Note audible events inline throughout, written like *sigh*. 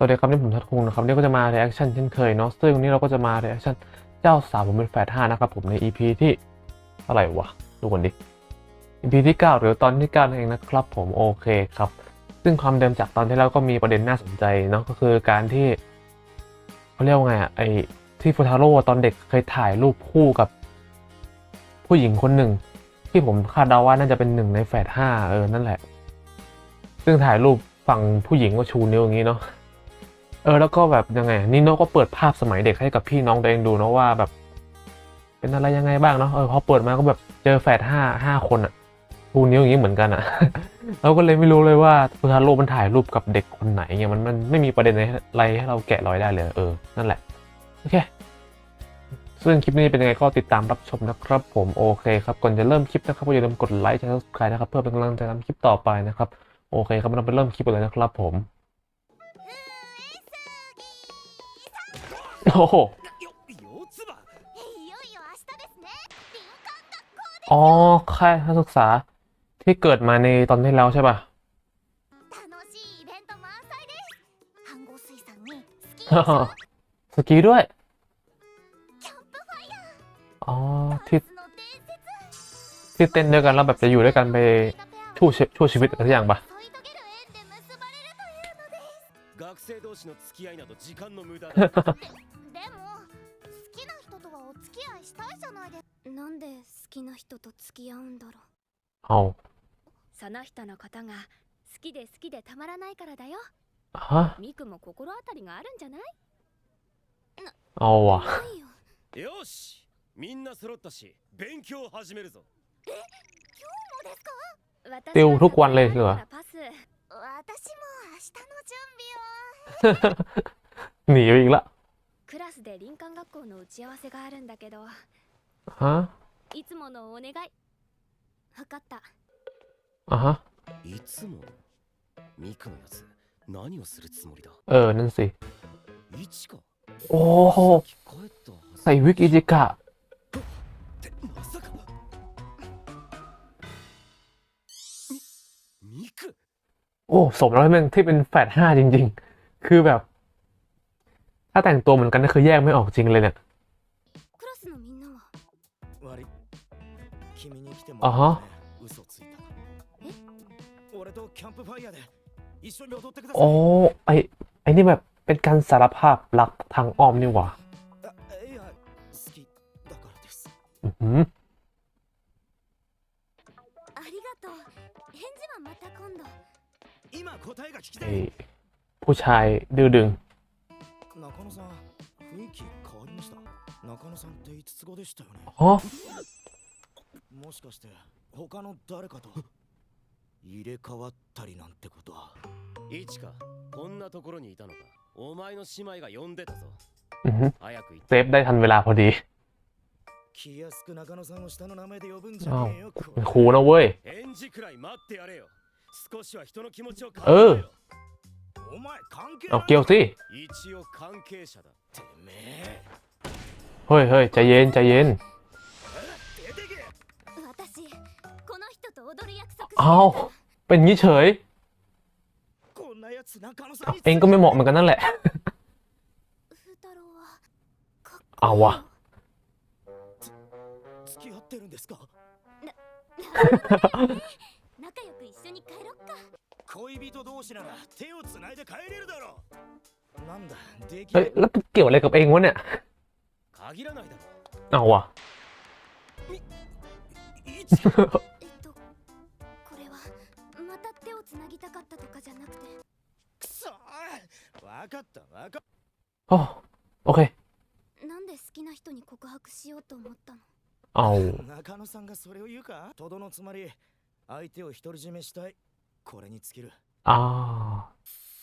สวัสดีครับนี่ผมทัดคุงนะครับนี่ก็จะมา r ร a c t ชั่นเช่นเคยเนาะซึ่งวันนี้เราก็จะมา r ร a c t ชั่นเจ้าสาวผมเป็นแฝดห้านะครับผมใน EP ที่เท่าไรวะดูก่อนดิ EP ที่ 9 หรือตอนที่9นั่นเองนะครับผมโอเคครับ ซึ่งความเดิมจากตอนที่แล้วก็มีประเด็นน่าสนใจเนาะก็คือการที่เขาเรียกว่าไงอะไอที่ฟูทาโร่ตอนเด็กเคยถ่ายรูปคู่กับ ผู้หญิงคนหนึ่ง ที่ผมคาดเดาว่าน่าจะเป็นหนึ่งในแฝดห้าเออนั่นแหละ ซึ่งถ่ายรูปฝั่งผู้หญิงก็ชูนิ้วอย่างนี้เนาะ ออแล้วก็แบบยังไงนิโน่ก็เปิดภาพสมัยเด็กให้กับพี่น้องตัวเองดูนะว่าแบบ เป็นอะไรยังไงบ้างเนาะเออพอเปิดมาก็แบบเจอแฝดห้าห้าคนอะชูนิ้วอย่างนี้เหมือนกันอะเราก็เลยไม่รู้เลยว่าฟูทาโร่มันถ่ายรูปกับเด็กคนไหนเงี้ยมันมันไม่มีประเด็นอะไรให้เราแกะรอยได้เลยเออนั่นแหละโอเคซึ่งคลิปนี้เป็นยังไงก็ติดตามรับชมนะครับ ผมโอเคครับก่อนจะเริ่มคลิปนะครับก็อย่าลืมกดไลค์และ subscribe นะครับเพื่อเป็นกำลังใจทำคลิปต่อไปนะครับโอเคครับเราไปเริ่มคลิปกันเลยนะครับผม โอ้โหอ๋อค่านศึกษาที่เกิดมาในตอนที่แล้วใช่ปะสกีด้วย อ๋อ ที่ที่เต้นด้วยกันแล้วแบบจะอยู่ด้วยกันไปช่วยช่วชีวิตอะไรอย่างปะ 付き合いしたいじゃないですなんで好きな人と付き合うんだろう เอา その人のことが好きで好きでたまらないからだよ ฮะ ミクも心当たりがあるんじゃない เอาว่ะ ないよよしみんな揃ったし勉強を始めるぞそうですか私 ติวทุกวันเลยเหรอ だからパス私も明日の準備を หนีไปอีกละ クラ スで林間学校の打ち合わせがあるんだけど ฮะ いつものお願い分かった อ่ะฮะ いつものミクのやつ何をするつもりだ เออนั่นสิ イチカ โอ้โห さっき帰ったはず ใส่วิกอิจิกะ ってまさかみミク โอ้สมแล้วที่เป็นที่เป็นแฝดห้าจริง ๆ คือแบบ ถ้าแต่งตัวเหมือนกันก็คือแยกไม่ออกจริงเลยเนี่ยอ๋อโอ้ไอไอนี่แบบเป็นการสารภาพรักทางอ้อมนี่หว่าอือผู้ชายดื้อดึง 中野さん雰囲気変わりました中野さんって五つ子でしたよね อ๋อ もしかして他の誰かと*laughs* 入れ替わったりなんてことはイチカこんなところにいたのかお前の姉妹が呼んでたぞ อื้อหือ 早く言っ เซฟได้ทันเวลาพอดี 気安く中野さんを下の名前で呼ぶんじゃอ้าว ねえよこ เป็นครูนะเว้ย 返事くらい待ってやれよ少しは人の気持ちを考うえんろお前関係 เอาเกี่ยวสิเฮ้ยเฮ้ยใจเย็นใจเย็นเอาเป็นงี้เฉยเองก็ไม่เหมาะเหมือนกันนั่นแหละ เอาวะ 恋人同士なら手をつないで帰れるだろう。なんだできえ、แล้วเกี่ยวอะ限らないだろ。うเอาいつ *laughs* えっとこれはまた手をつなぎたかったとかじゃなくて。くそわかったわかあ、オッケーなんで好きな人に告白しようと思ったの？あお。中野さんがそれを言うか？とどのつまり相手を独り占めしたい。 อ่า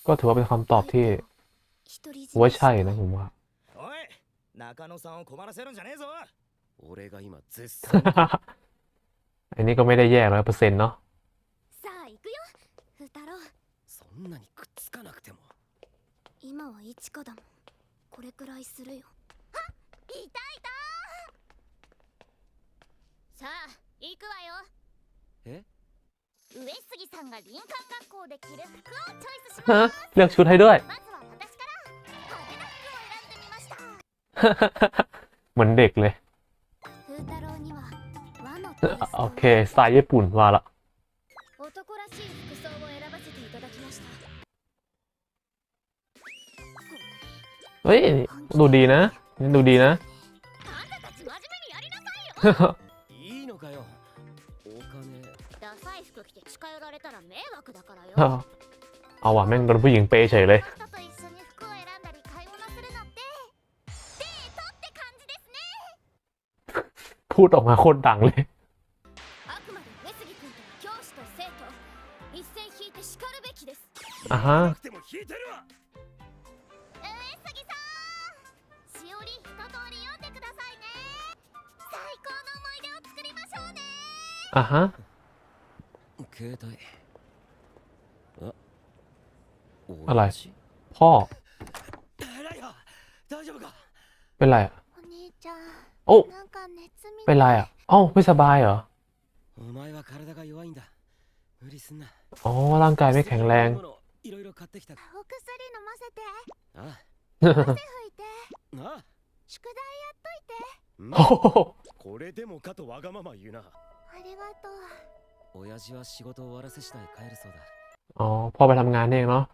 ก็ถือว่าเป็นคำตอบที่ 一人 ผมว่า 占めし ใช่นะผมว่า おい中野さんを困らせるんじゃねえぞ俺が今絶賛 อันนี้ก็ไม่ได้แย่ร้อยเปอร์เซ็นต์เนาะ さあ行くよ風太郎そんなにくっつかなくても今は一花だもんこれくらいするよあいたいたさあ行くわよえ 上杉さんが林間学校で着る服をチョイスしまฮะすเลือกชุดให้ด้วยまずは私から派手な服を選んでみましたเหมือนเด็กเลย風太郎には和のテイストをおโอเคสไตล์ญี่ปุ่นว่าละ男らしい服装を選ばせていただきましたเฮ้ย ดูดีนะ ดูดีนะあんたたち真面目にやりなさいよあ เอาว่ะแม่งโดนผู้หญิงเปเฉยเลยพูดออกมาคนดังเลย อ่าฮะอ่าฮะ あら親父 พ่อ ライハ大丈夫か เป็นไรอ่ะ お兄ちゃん โอ้ なんか熱み เป็นไรอ่ะเอ้าไม่สบายเหรอ お前は体が弱いんだ無理すんな อ๋อ ร่างกายไม่แข็งแรง ものいろいろ買ってきたお薬飲ませてあ汗拭いてあ宿題やっといてうん โอ้โห これでもかとわがまま言うなありがとう親父は仕事を終わらせ次第帰るそうだ อ๋อ พ่อไปทำงานเองเนาะ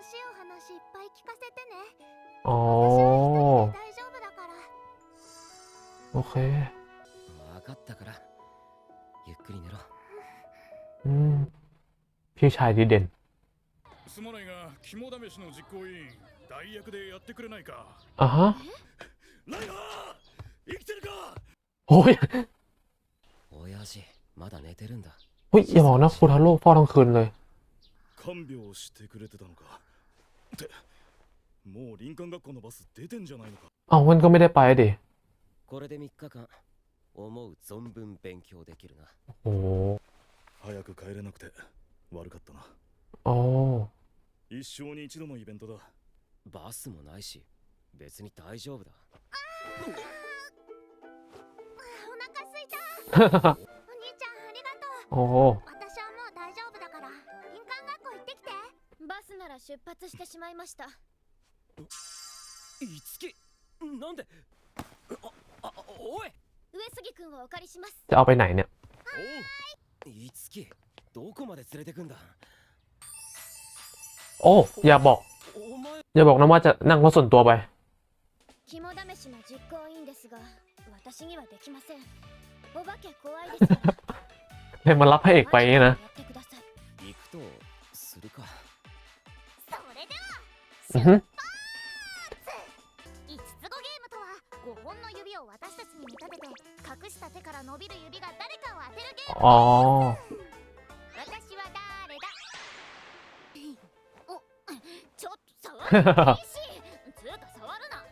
しいお話いっぱい聞かせてね อ๋อ 私は一人で大丈夫だから โอเค 分かったからゆっくり寝ろ อืม พี่ชายดีเด่น すまないが肝試しの実行委員代役でやってくれないか อ่ะฮะ ライハ生きてるか โอ้ย 親父まだ寝てるんだ เฮ้ย อย่าบอกนะฟูทาโร่เฝ้าทั้งคืนเลย 看病してくれてたのか。ってもう林間学校のバス出てんじゃないのか。あ、ほんとめでぱえでこれで三日間思う存分勉強できるな。おお早く帰れなくて悪かったな。お一生に一度のイベントだ。バスもないし別に大丈夫だ。お腹すいた。*laughs* お兄ちゃんありがとう。おおバスなら出発してしまいましたいつきなんでああおい上杉君をお借りします จะเอาไปไหนเนี่ย いつきどこまで連れてくんだ โอ้ อย่าบอก お前 อย่าบอกนะว่าจะนั่งรถส่วนตัวไป 肝試しの実行委員ですが私にはできません*laughs* お化け怖いですから เลยมารับพระเอกไปเนี่ยนะ やってください行くとするかそれでは 出発、五つ子ゲームとは五本の指を私たちに見立てて隠した手から伸びる指が誰かを当てるゲーム。あ私は誰だ？おちょっと触るなつうか触るな。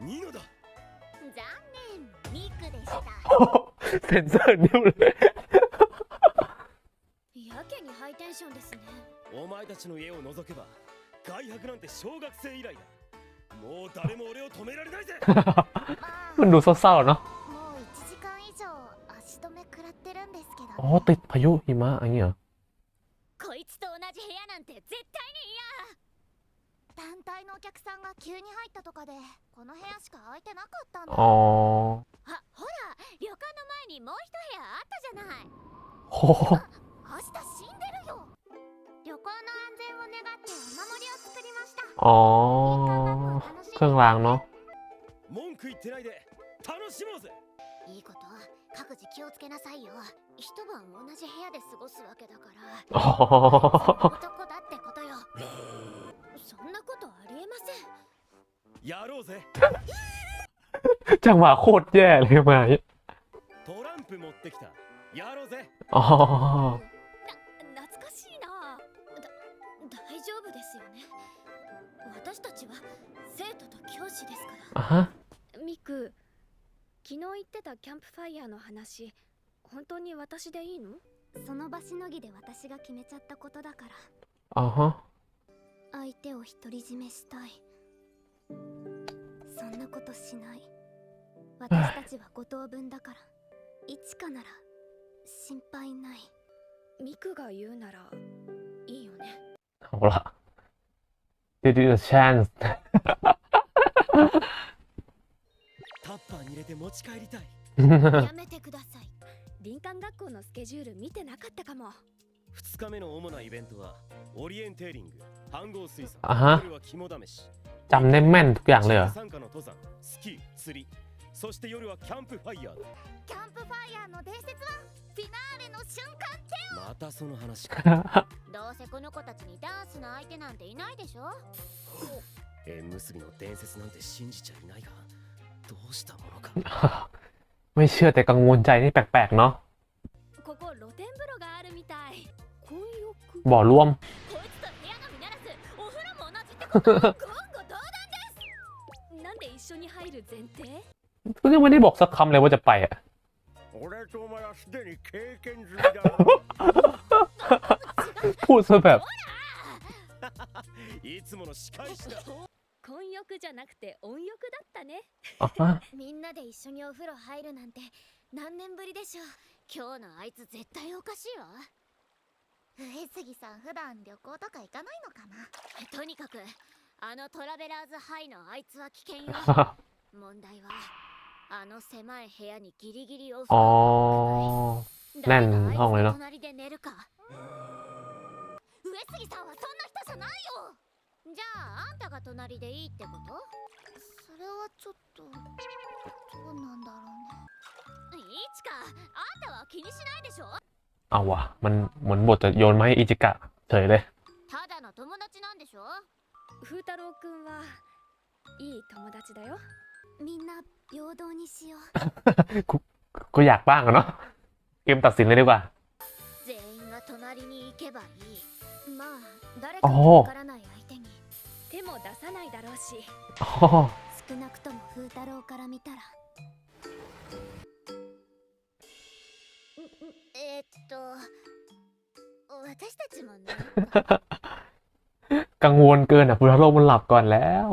ニノだ。残念ミクでした。全然ニノやけにハイテンションですね。お前たちの家を覗けば外泊なんて小学生以来だもう誰も俺を止められないぜ *laughs* まあ มันดูเศร้าๆเนาะ もう1時間以上足止め食らってるんですけど、 อ๋อ ติดพายุหิมะอย่างเงี้ยเหรอ こいつと同じ部屋なんて絶対に団体のお客さんが急に入ったとかでこの部屋しか空いてなかったんだ อ๋อ 嫌あほら旅館の前にもう一部屋あったじゃない โห เครื่องรางเนาะ 文句言ってないで楽しもうぜいいこと各自気をつけなさいよ一晩同じ部屋で過ごすわけだから อ๋อ 男だってことよそんなことありえませんやろうぜ จังหวะโคตรแย่เลยมาอย่างงี้ トランプ持ってきたやろうぜ 話ですから。あミク昨日言ってたキャンプファイヤーの話本当に私でいいの？その場しのぎで私が決めちゃったことだから。あは。相手を独り占めしたい。そんなことしない。私たちは五等分だから。一かなら心配ない。ミクが言うならいいよね。ほら。Did you chance? *laughs* タッパーに入れて持ち帰りたいやめてください林間学校のスケジュール見てなかったかも2日目の主なイベントはオリエンテーリング飯合水産あは夜は肝試し จำได้แม่นทุกอย่างเลยเหรอ 参加の登山スキー釣りそして夜はキャンプファイヤーだキャンプファイヤーの伝説はフィナーレの瞬間またその話かどうせこの子たちにダンスの相手なんていないでしょ 縁結びの伝説なんて信じちゃいないがどうしたものか ไม่เชื่อแต่กังวลใจนี่แปลกๆเนาะ ここ露天風呂があるみたい混浴 บ่อร่วม こいつと部屋が見ならずお風呂も同じってことは言語道断ですなんで一緒に入る前提 ก็ยังไม่ได้บอกสักคำเลยว่าจะไปอ่ะ 俺とお前はすでに経験済みだろ พูดซะแบบ いつもの仕返しだ 混浴じゃなくて温浴だったね。みんなで一緒にお風呂入るなんて何年ぶりでしょう。今日のあいつ絶対おかしいわ。上杉さん普段旅行とか行かないのかな？とにかくあのトラベラーズハイのあいつは危険よ。*laughs* 問題はあの狭い部屋にギリギリを布団があいつ隣で寝るか。上杉さんはそんな人じゃないよ。じゃああんたが隣でいいってことそれはちょっとどうなんだろうねいちかあんたは気にしないでしょ เอาวะมันเหมือนบทจะโยนมาให้อิจิกะเฉยเลย ただの友達なんでしょ風太郎くんはいい友達だよみんな平等にしよう *laughs* ก็อยากบ้างอะเนาะเกมตัดสินเลยดีกว่า 全員が隣に行けばいいまあ誰かもわからない相 手に手も出さないだろうし อ๋อ 少なくとも風太郎から見たらえー、っと私たちもね *laughs* กังวลเกินอ่ะพุทธโลกมันหลับก่อนแล้ว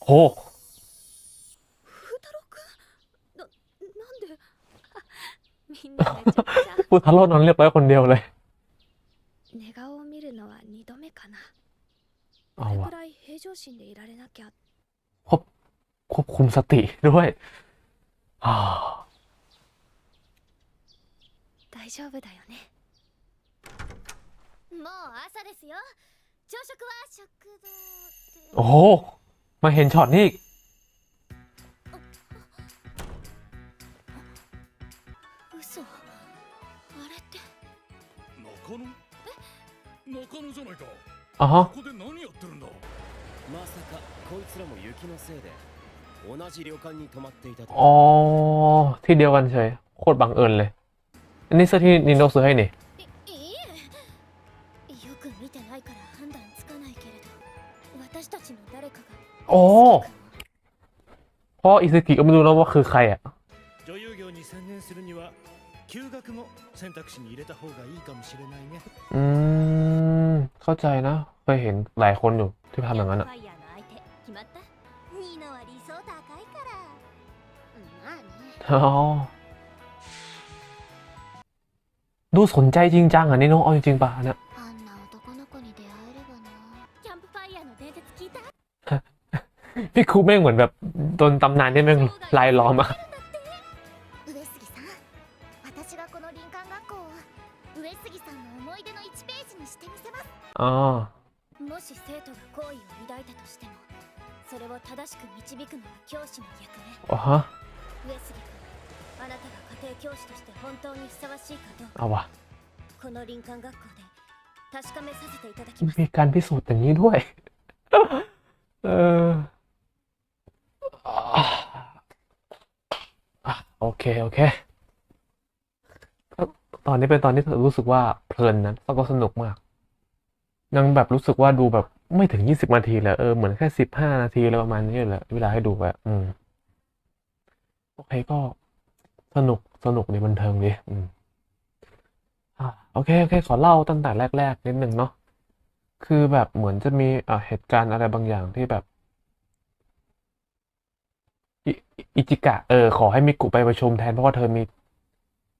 โห 風太郎くんななんであみ*laughs* んなめちゃくちゃ พุทธโลกนอนเรียบร้อยคนเดียวเลย 寝顔を見るのは2度目かな เอา これ วะ くらい平常心でいられなきゃ ควบควบคุมสติด้วยอ่า 大丈夫だよねもう朝ですよ朝食は食堂で โอ้โหมาเห็นช็อตนี้ 中野中野じゃないか อ๋อฮะ ここで何やってるんだまさかこいつらも雪のせいで同じ旅館に泊まっていたと อ๋อ ที่เดียวกันเฉย โคตรบังเอิญเลย อันนี้เสื้อที่นินโดซื้อให้นี่ いいいえよく見てないから判断つかないけれど私たちの誰かが โอ้เพราะอิซึกิก็ไม่รู้นะว่าคือใครอ่ะ 女優業に専念するには 休学も選択肢に入れた方がいいかもしれないねอืมเข้าใจนะเคยเห็นหลายคนอยู่ที่ทำอย่างนั้นอะอ๋อดูสนใจจริงจังอะนี่น้องเอาจริงป่ะเนี่ยพี่ครูแม่งเหมือนแบบโนตำนานที่แม่งลายล้อมอะ せます อ๋อ もし生徒が好意を抱いたとしてもそれを正しく導くのは教師の役目 อ๋อฮะ 上杉君あなたが家庭教師として本当にふさわしいかどう เอา か วะ この林間学校で確かめさせていただきます มีการพิสูจน์อย่างนี้ด้วย เอออ่ะอ่ะโอเค โอเคก็ตอนนี้เป็นตอนที่รู้สึกว่าเพลินนะแล้วก็สนุกมาก ยังแบบรู้สึกว่าดูแบบไม่ถึงยี่สิบนาทีเลยเออเหมือนแค่สิบห้านาทีอะไรประมาณนี้แหละเวลาให้ดูแบบอืมโอเคก็สนุกสนุกดีบันเทิงดีอืมอ่าโอเคโอเค ขอเล่าตั้งแต่แรก ๆ นิดนึงเนาะคือแบบเหมือนจะมีอ่าเหตุการณ์อะไรบางอย่างที่แบบอิอิจิกะเออขอให้มิกุไปประชุมแทนเพราะว่าเธอมี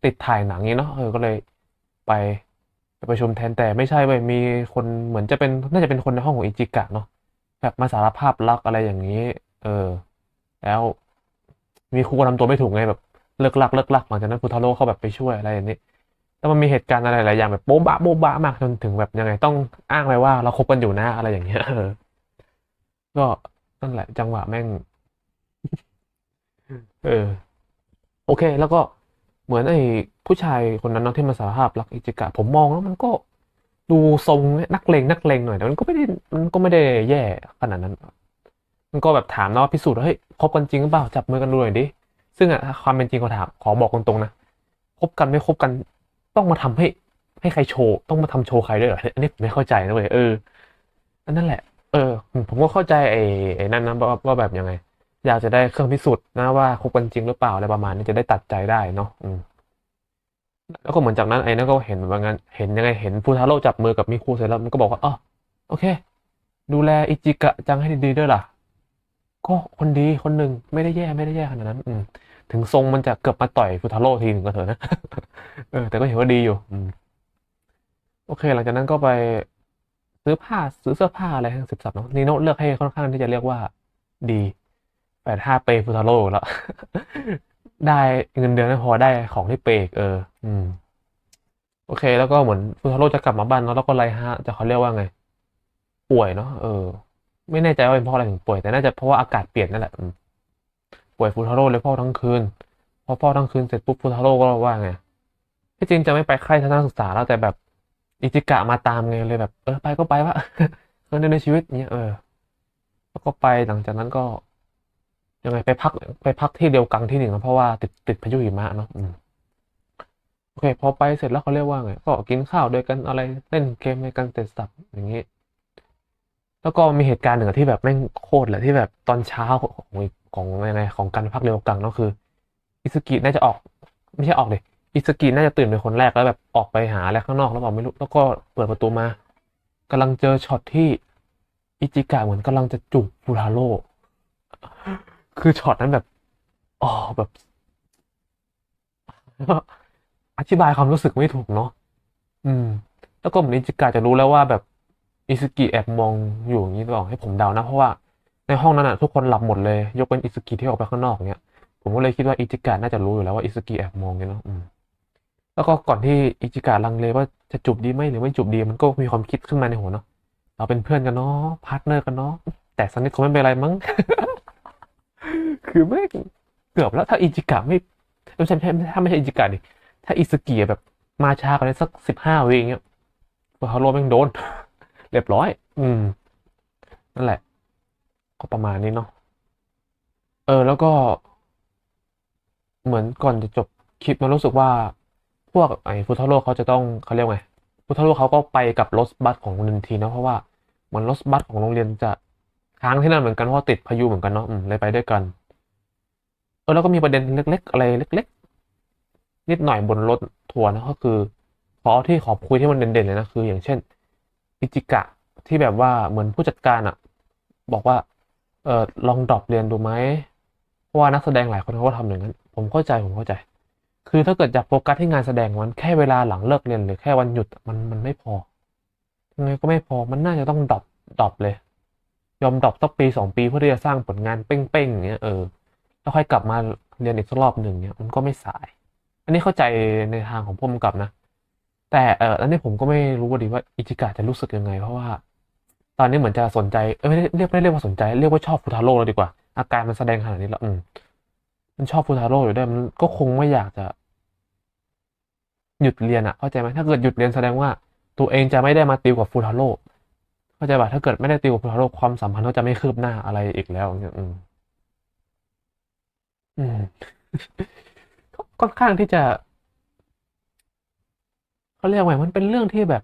ติดถ่ายหนังนี้เนาะเออก็เลยไป ไปประชุมแทนแต่ไม่ใช่เว้ยมีคนเหมือนจะเป็นน่าจะเป็นคนในห้องของอิจิกะเนาะแบบมาสารภาพรักอะไรอย่างนี้ เออ แล้วมีครูก็ทำตัวไม่ถูกไงแบบเลิกลักเลิกลักหลังจากนั้นฟูทาโร่เข้าแบบไปช่วยอะไรอย่างนี้แต่มันมีเหตุการณ์อะไรหลายอย่างแบบโบ๊ะบะโบ๊ะบะมากจนถึงแบบยังไง ต้องอ้างไปว่าเราคบกันอยู่นะอะไรอย่างเงี้ยเออก็นั่นแหละจังหวะแม่ง เออ โอเค แล้วก็ เหมือนไอ้ผู้ชายคนนั้นเนาะที่มาสารภาพรักอิจิกะ ผมมองแล้วมันก็ดูทรงนักเลงนักเลงหน่อยแต่มันก็ไม่ได้มันก็ไม่ได้แย่ขนาดนั้น มันก็แบบถามนะว่าพิสูจน์ว่าเฮ้ยคบกันจริงหรือเปล่าจับมือกันดูหน่อยดิซึ่งอะความเป็นจริงเขาถามขอบอกตรงๆนะคบกันไม่คบกันต้องมาทำให้ให้ใครโชว์ต้องมาทำโชว์ใครด้วยเหรออันนี้ผมไม่เข้าใจนะเว้ยเอออันนั่นแหละ เออ ผมก็เข้าใจไอ้ไอ้นั่นนะว่าว่าแบบยังไง อยากจะได้เครื่องพิสูจน์นะว่าคบกันจริงหรือเปล่าอะไรประมาณนี้จะได้ตัดใจได้เนาะอืมแล้วก็เหมือนจากนั้นไอ้นั่นก็เห็นว่างั้นเห็นยังไงเห็นฟูทาโร่จับมือกับมิคุเสร็จแล้วมันก็บอกว่าอ๋อโอเค ดูแลอิจิกะจังให้ดีๆด้วยล่ะ ก็คนดีคนหนึ่งไม่ได้แย่ไม่ได้แย่ขนาดนั้น อืม ถึงทรงมันจะเกือบมาต่อยฟูทาโร่ทีหนึ่งก็เถอะนะเออแต่ก็เห็นว่าดีอยู่ อืม โอเค หลังจากนั้นก็ไปซื้อผ้าซื้อเสื้อผ้าอะไรทั้งสิบสับเนาะนีโนเลือกให้ค่อนข้างที่จะเรียกว่าดี แปดห้าเปย์ฟูทาโร่แล้ว ได้เงินเดือนไม่พอได้ของที่เปย์อีกเออ อืม โอเค แล้วก็เหมือนฟูทาโร่จะกลับมาบ้านเนาะแล้วก็ไลฮะจะเขาเรียกว่าไง ป่วยเนาะเออ ไม่แน่ใจว่าเป็นเพราะอะไรถึงป่วยแต่น่าจะเพราะว่าอากาศเปลี่ยนนั่นแหละป่วยฟูทาโร่เลยเฝ้าทั้งคืนพอเฝ้าทั้งคืนเสร็จปุ๊บฟูทาโร่ก็ว่าไงที่จริงจะไม่ไปค่ายทัศนศึกษาแล้วแต่แบบอิจิกะมาตามไงเลยแบบ เออไปก็ไปวะครั้งหนึ่งในชีวิตเนี้ยเออ แล้วก็ไปหลังจากนั้นก็ ยังไงไปพักไปพักที่เดียวกันที่หนึ่งนะเพราะว่าติดติดพายุหิมะเนาะอโอเค พอไปเสร็จแล้วเขาเรียกว่าไงก็กินข้าวด้วยกันอะไรเล่นเกมด้วยกันเสร็จสับอย่างงี้ แล้วก็มีเหตุการณ์หนึ่งที่แบบแม่งโคตรเลยที่แบบตอนเช้าของของยังไงของการพักเรียวกังเนาะคือ อิสกิน่าจะออก ไม่ใช่ออกเลยอิสกิน่าจะตื่นเป็นคนแรกแล้วแบบออกไปหาอะไรข้างนอกแล้วบอกไม่รู้แล้วก็เปิดประตูมากำลังเจอช็อตที่อิจิกะเหมือนกำลังจะจูบฟูทาโร่ คือช็อตนั้นแบบอ๋อแบบ อธิบายความรู้สึกไม่ถูกเนาะอืม แล้วก็เหมือนอิจิกะจะรู้แล้วว่าแบบอิสกิแอบมองอยู่อย่างนี้หรือเปล่าให้ผมเดานะ เพราะว่าในห้องนั้นอะทุกคนหลับหมดเลย ยกเว้นอิสกิที่ออกไปข้างนอกเนี้ยผมก็เลยคิดว่าอิจิกะน่าจะรู้อยู่แล้วว่าอิสกิแอบมองเงี้ยเนาะอืมแล้วก็ก่อนที่อิจิกะลังเลว่าจะจูบดีไหมหรือไม่จูบดีมันก็มีความคิดขึ้นมาในหัวเนาะเราเป็นเพื่อนกันเนาะพาร์ทเนอร์กันเนาะแต่สักนิดคงไม่เป็นไรมั้ง คือไม่งเกือบแล้วถ้าอิจิกะไม่ไม่ใช่ไม่ใช่ถ้าไม่ใช่อิจิกะดิถ้าอิสกิแบบมาช้ากว่านี้สักสิบห้าวิอย่างเงี้ยพอฮาโร่แม่งโดน เรียบร้อย อืม นั่นแหละ ก็ประมาณนี้เนาะเออ แล้วก็ เหมือนก่อนจะจบคลิปมันรู้สึกว่าพวกไอ้ฟูทาโร่เขาจะต้องเขาเรียกว่าไงฟูทาโร่เขาก็ไปกับรถบัสของโรงเรียนทีนะเพราะว่าเหมือนรถบัสของโรงเรียนจะค้างที่นั่นเหมือนกันเพราะติดพายุเหมือนกันเนาะอืมเลยไปด้วยกัน ออแล้วก็มีประเด็นเล็ก ๆ อะไรเล็ก ๆ นิดหน่อยบนรถทัวร์นะก็คือขอที่ขอคุยที่มันเด่นๆเลยนะคือ อย่างเช่นอิจิกะที่แบบว่าเหมือนผู้จัดการอะบอกว่าเออลองดรอปเรียนดูไหมเพราะว่านักแสดงหลายคนเขาก็ทำอย่างนั้น ผมเข้าใจผมเข้าใจ คือถ้าเกิดอยากโฟกัสที่งานแสดงมันแค่เวลาหลังเลิกเรียนหรือแค่วันหยุดมันมันไม่พอยังไงก็ไม่พอมันน่าจะต้องดรอปดรอปเลย ยอมดรอปสักปีสองปีเพื่อที่จะสร้างผลงานเป้งๆอย่างเงี้ยเออ แล้วค่อยกลับมาเรียนอีกสักรอบหนึ่งเนี้ยมันก็ไม่สาย อันนี้เข้าใจในทางของผู้กำกับนะ แต่เอออันนี้ผมก็ไม่รู้ว่าดีว่าอิจิกะจะรู้สึกยังไง เพราะว่า ตอนนี้เหมือนจะสนใจเอ้ยไม่ได้เรียกไม่เรียกว่าสนใจ เรียกว่าชอบฟูทาโร่แล้วดีกว่า อาการมันแสดงขนาดนี้แล้วอืมมันชอบฟูทาโร่อยู่ด้วยมันก็คงไม่อยากจะ หยุดเรียนอะเข้าใจไหมถ้าเกิดหยุดเรียนแสดงว่า ตัวเองจะไม่ได้มาติวกับฟูทาโร่เข้าใจป่ะถ้าเกิดไม่ได้ติวกับฟูทาโร่ความสัมพันธ์ก็จะไม่คืบหน้าอะไรอีกแล้วเนี่ยอืม อืมก็ค่อนข้างที่จะเขาเรียกว่าไงมันเป็นเรื่องที่แบบ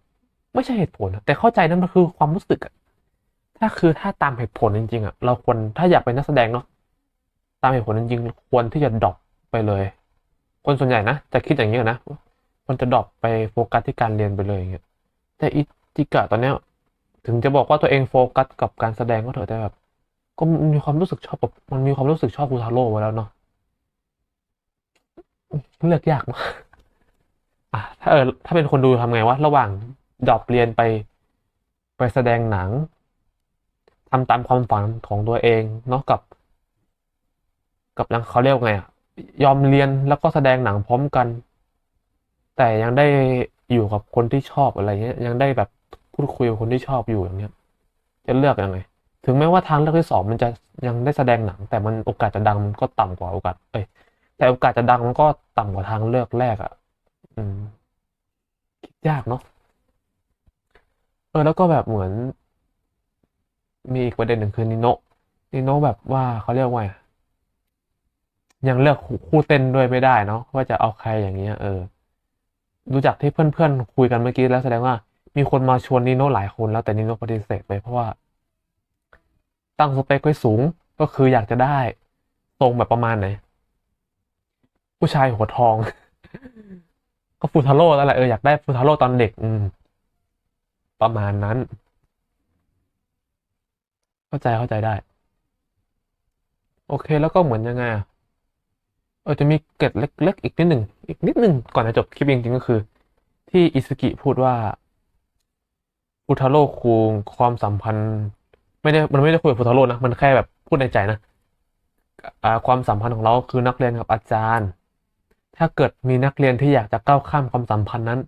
ไม่ใช่เหตุผล แต่เข้าใจนั่นมันคือความรู้สึกอะถ้าคือถ้าตามเหตุผลจริงๆอะเราควรถ้าอยากเป็นนักแสดงเนาะตามเหตุผลจริงๆควรที่จะดรอปไปเลย คนส่วนใหญ่นะจะคิดอย่างนี้นะควรจะดรอปไปโฟกัสที่การเรียนไปเลยอย่างเงี้ยแต่อิจิกะตอนเนี้ยถึงจะบอกว่าตัวเองโฟกัสกับการแสดงก็เถอะแต่แบบก็มีความรู้สึกชอบแบบมันมีความรู้สึกชอบคูทาโร่ไว้แล้วเนาะ เลือกยากมากอะถ้าเออถ้าเป็นคนดูทำไงวะระหว่างดรอปเรียนไป ไปแสดงหนังทำตามความฝันของตัวเองเนาะกับ กับยังเขาเรียกไงอะยอมเรียนแล้วก็แสดงหนังพร้อมกัน แต่ยังได้อยู่กับคนที่ชอบอะไรเงี้ย ยังได้แบบพูดคุยกับคนที่ชอบอยู่อย่างเงี้ย จะเลือกยังไง ถึงแม้ว่าทางเลือกที่สองมันจะยังได้แสดงหนัง แต่มันโอกาสจะดังมันก็ต่ำกว่าโอกาสเอ้ย แต่โอกาสจะดังมันก็ต่ำกว่าทางเลือกแรกอะ อืม คิดยากเนาะ เออ แล้วก็แบบเหมือน มีอีกประเด็นหนึ่งคือนิโนนิโนแบบว่าเขาเรียกว่าไงยังเลือกคู่เต้นด้วยไม่ได้เนาะว่าจะเอาใครอย่างเงี้ย เออ ดูจากที่เพื่อนๆคุยกันเมื่อกี้แล้วแสดงว่ามีคนมาชวนนิโนหลายคนแล้วแต่นิโนปฏิเสธไปเพราะว่า ตั้งสเปคไว้สูงก็คืออยากจะได้ทรงแบบประมาณไหน ผู้ชายหัวทอง ก็ฟูทาโร่แล้วแหละเอออยากได้ฟูทาโร่ตอนเด็ก อืม ประมาณนั้น เข้าใจเข้าใจได้ โอเคแล้วก็เหมือนยังไงอะเออจะมีเกร็ดเล็ก ๆ อีกนิดหนึ่งอีกนิดหนึ่งก่อนจะจบคลิปจริงๆก็คือ ที่อิซึกิพูดว่าฟูทาโร่คุงความสัมพันธ์ไม่ได้มันไม่ได้คุยกับฟูทาโร่นะ มันแค่แบบพูดในใจนะความสัมพันธ์ของเราคือนักเรียนกับอาจารย์ ถ้าเกิดมีนักเรียนที่อยากจะก้าวข้ามความสัมพันธ์นั้น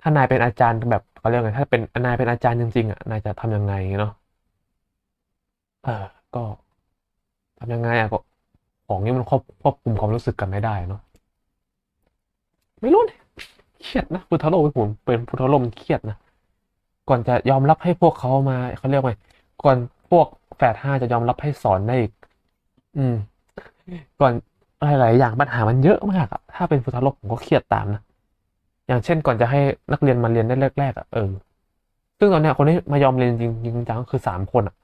ถ้านายเป็นอาจารย์แบบเขาเรียกไงถ้าเป็นนายเป็นอาจารย์จริงๆอะนายจะทำยังไงเนาะเออก็ทำยังไงอะก็ของนี้มันควบควบคุมความรู้สึกกันไม่ได้เนาะไม่รู้เนี่ยเครียดนะฟูทาโร่เป็นผมเป็นฟูทาโร่มันเครียดนะก่อนจะยอมรับให้พวกเขามาเขาเรียกไงก่อนพวกแฝดห้าจะยอมรับให้สอนได้อีก อืม ก่อน หลาย ๆ อย่างปัญหามันเยอะมากอะถ้าเป็นฟุตบอลผมก็เครียดตามนะ อย่างเช่นก่อนจะให้นักเรียนมาเรียนได้แรก ๆอะเออ ซึ่งตอนเนี้ยคนที่มายอมเรียนจริงจริงจังคือสามคนอะ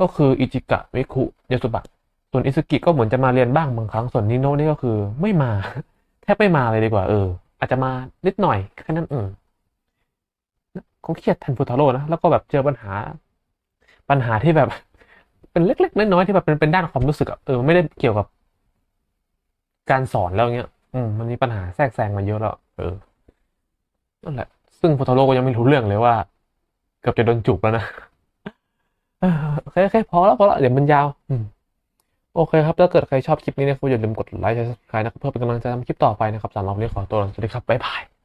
ก็คืออิจิกะมิคุยาสุบะ ส่วนอิซุกิก็เหมือนจะมาเรียนบ้างบางครั้ง ส่วนนิโนะนี่ก็คือไม่มา แทบไม่มาเลยดีกว่า เออ อาจจะมานิดหน่อยแค่นั้นเออเขาเครียดแทนฟูทาโร่นะ แล้วก็แบบเจอปัญหา ปัญหาที่แบบเป็นเล็ก ๆ น้อย ๆ ที่แบบเป็นเป็นด้านความรู้สึกอะเออไม่ได้เกี่ยวกับ การสอนแล้วเงี้ย อืมมันมีปัญหาแทรกแซงมาเยอะแล้ว เออ นั่นแหละ ซึ่งฟูทาโร่ก็ยังไม่รู้เรื่องเลยว่า เกือบจะโดนจุกแล้วนะเออโอเคโอเคพอแล้วพอแล้วเดี๋ยวมันยาว อืมโอเคครับ ถ้าเกิดใครชอบคลิปนี้เนี่ยก็อย่าลืมกดไลค์ใช้ subscribe นะครับเพื่อเป็นกำลังใจทำคลิปต่อไปนะครับสำหรับวันนี้ขอตัวลาสวัสดีครับ บ๊ายบาย